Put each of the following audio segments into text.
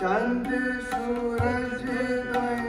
चंद सूरज गए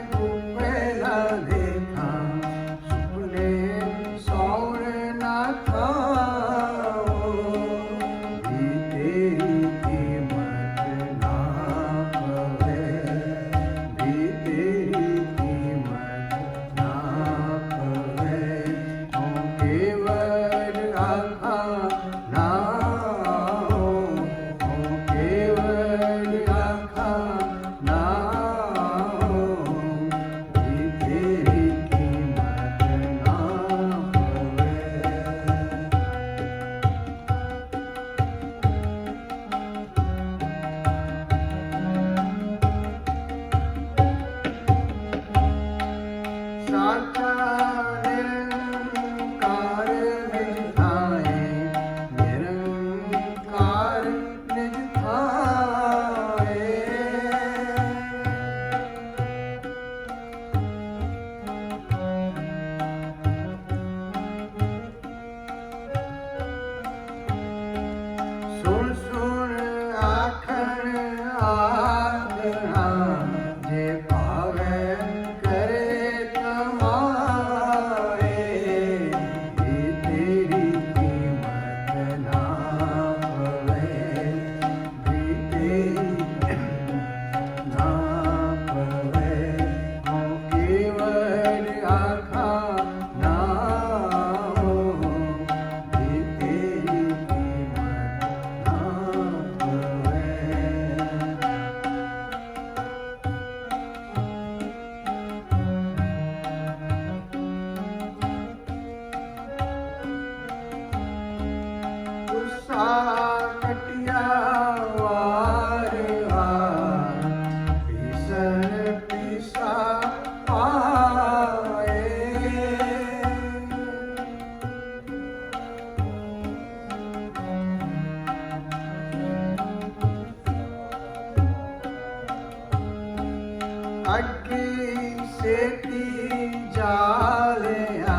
ਸਾਡੀ ਸੇਤੀ ਜਾਲਿਆ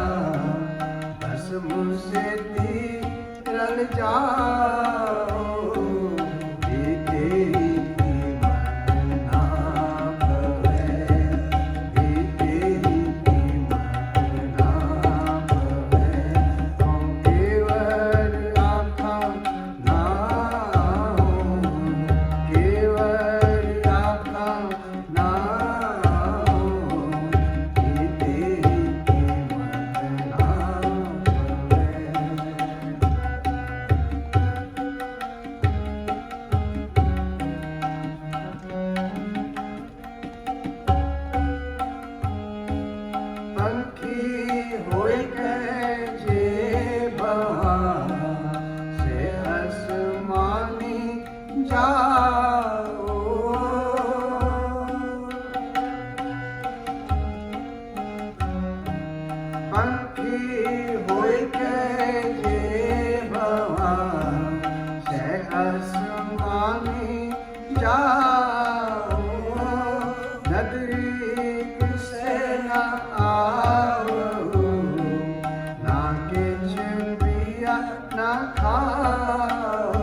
ਬਸ ਮੁਸੇਤੀ ਰਲ ਜਾ ਜਾਓ ਪੰਖੀ ਹੋਏ ਕੇ ਜੇ ਹਵਾ ਸਹਿ ਅਸਮਾਨੇ ਜਾਓ। ਨਦਰੀ ਕਿਸੇ ਨਾ ਆਵੋ ਨਾ ਕਿਛ ਪੀਆ ਨਾ ਖਾਓ।